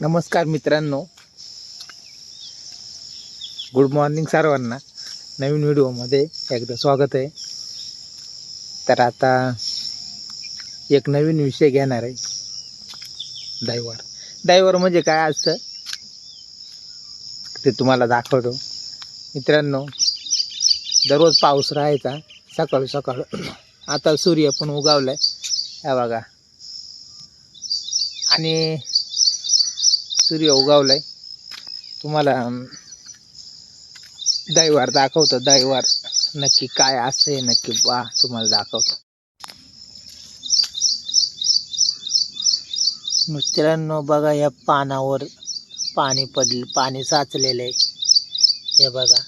नमस्कार मित्रांनो. Good morning सर्वांना. नवीन व्हिडिओमध्ये एकदा स्वागत आहे. तर आता एक नवीन विषय घेणार आहे. दैवर दैवर म्हणजे काय असतं ते तुम्हाला दाखवतो. मित्रांनो दररोज पाऊस राहायचा सकाळ सकाळ आता सूर्य पण उगावला आहे बघा. आणि सूर्य उगावलाय. तुम्हाला दैवार दाखवतो दैवार. नक्की काय असं नक्की वा तुम्हाला दाखवतो. मित्रांनो बघा या पानावर पाणी पडले पाणी साचलेलं आहे हे बघा.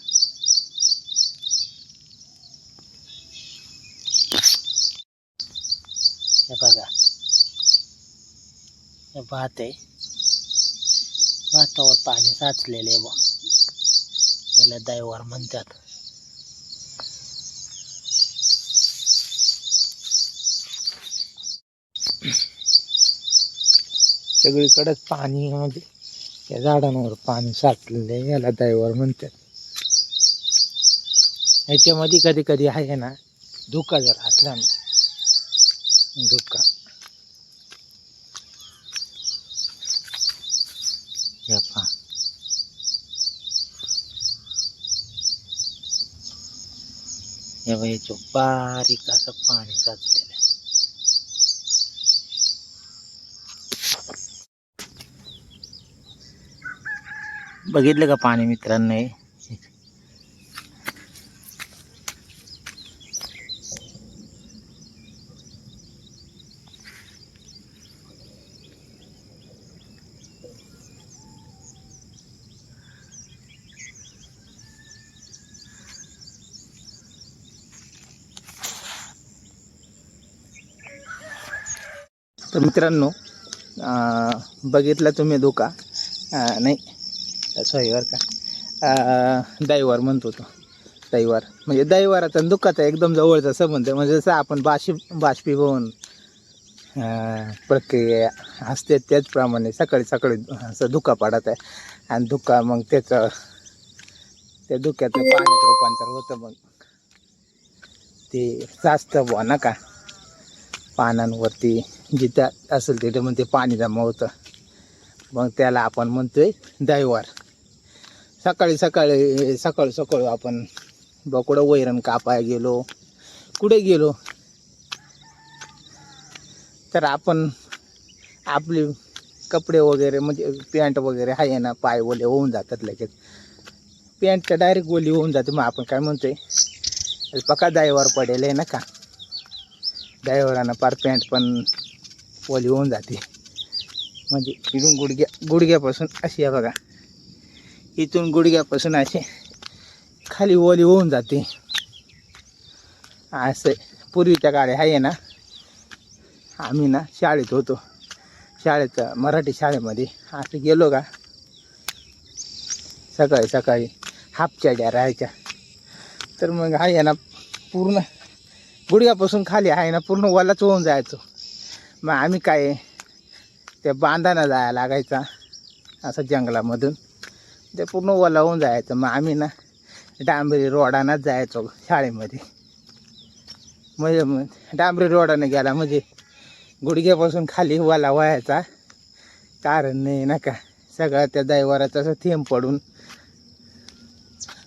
हे बघा. हे भात आहे भातावर पाणी साचलेले आहे बा. याला दैवार म्हणतात. सगळीकडेच पाणी म्हणजे. या झाडांवर पाणी साचलेलं आहे याला दैवार म्हणतात. ह्याच्यामध्ये कधी कधी आहे ना धुका जर असला ना धुका हे पहा हे बघ याचं बारीक असं पाणी साचलेलं आहे. बघितलं का पाणी मित्रांनो तर मित्रांनो बघितला बघितलं तुम्ही धोका? नाही. सॉरी का. दैवार म्हणतो तो. दैवार. म्हणजे दैवाराचा आणि दुःखाचा एकदम जवळचा संबंध आहे. म्हणजे जसं आपण बाष्पी बाष्पीभवन प्रक्रिया असते त्याचप्रमाणे सकाळी सकाळी असं धुका पाडत आहे. आणि धुका मग त्याचं त्या धुक्याचं पाण्यात रूपांतर होतं मग. ते जास्त बुवा नका. पानांवरती जिथं असेल तिथे म्हणते पाणी जमा होतं. मग त्याला आपण म्हणतोय दैवार. सकाळी सकाळी सकाळी सकाळी आपण बकुडं वैरण कापाय गेलो. कुठे गेलो? तर आपण आपले कपडे वगैरे म्हणजे पॅन्ट वगैरे आहे ना पाय ओले होऊन जातात लगेच. पॅन्ट तर डायरेक्ट ओली होऊन जाते. मग आपण काय म्हणतोय? पका दाईवर पडेल आहे ना का? ड्रायव्हरांना पार पॅन्ट पण ओली होऊन जाते. म्हणजे इथून गुडघ्या गुडघ्यापासून अशी आहे बघा. इथून गुडघ्यापासून अशी खाली ओली होऊन जाते. असं पूर्वीच्या काळी आहे ना आम्ही ना शाळेत होतो. शाळेत मराठी शाळेमध्ये असं गेलो का सकाळी सकाळी हापच्या ज्या राहायच्या. तर मग आहे ना पूर्ण गुडघ्यापासून खाली आहे ना पूर्ण वलाच होऊन जायचो. मग आम्ही काय त्या बांधाना जायला लागायचा असं जंगलामधून. ते पूर्ण ओला होऊन जायचं. मग आम्ही ना डांबरी रोडानंच जायचो शाळेमध्ये. म्हणजे मग डांबरी रोडाने गेला म्हणजे गुडघ्यापासून खाली ओला व्हायचा. कारण नाही ना का सगळं त्या दैवाराचा असं थेंब पडून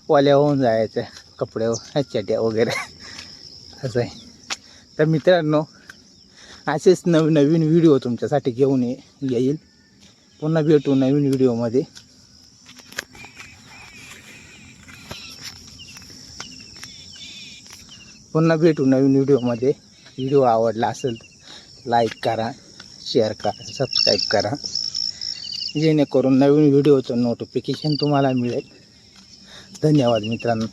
ओल्या होऊन जायचं कपडे चट्या वगैरे. असं आहे. तर मित्रांनो असेच नवीन नवीन व्हिडिओ तुमच्यासाठी घेऊन ये येईल. पुन्हा भेटू नवीन व्हिडिओमध्ये पुन्हा भेटू नवीन व्हिडिओमध्ये व्हिडिओ आवडला असेल लाईक करा शेअर करा सबस्क्राईब करा. जेणेकरून नवीन व्हिडिओचं नोटिफिकेशन तुम्हाला मिळेल. धन्यवाद मित्रांनो.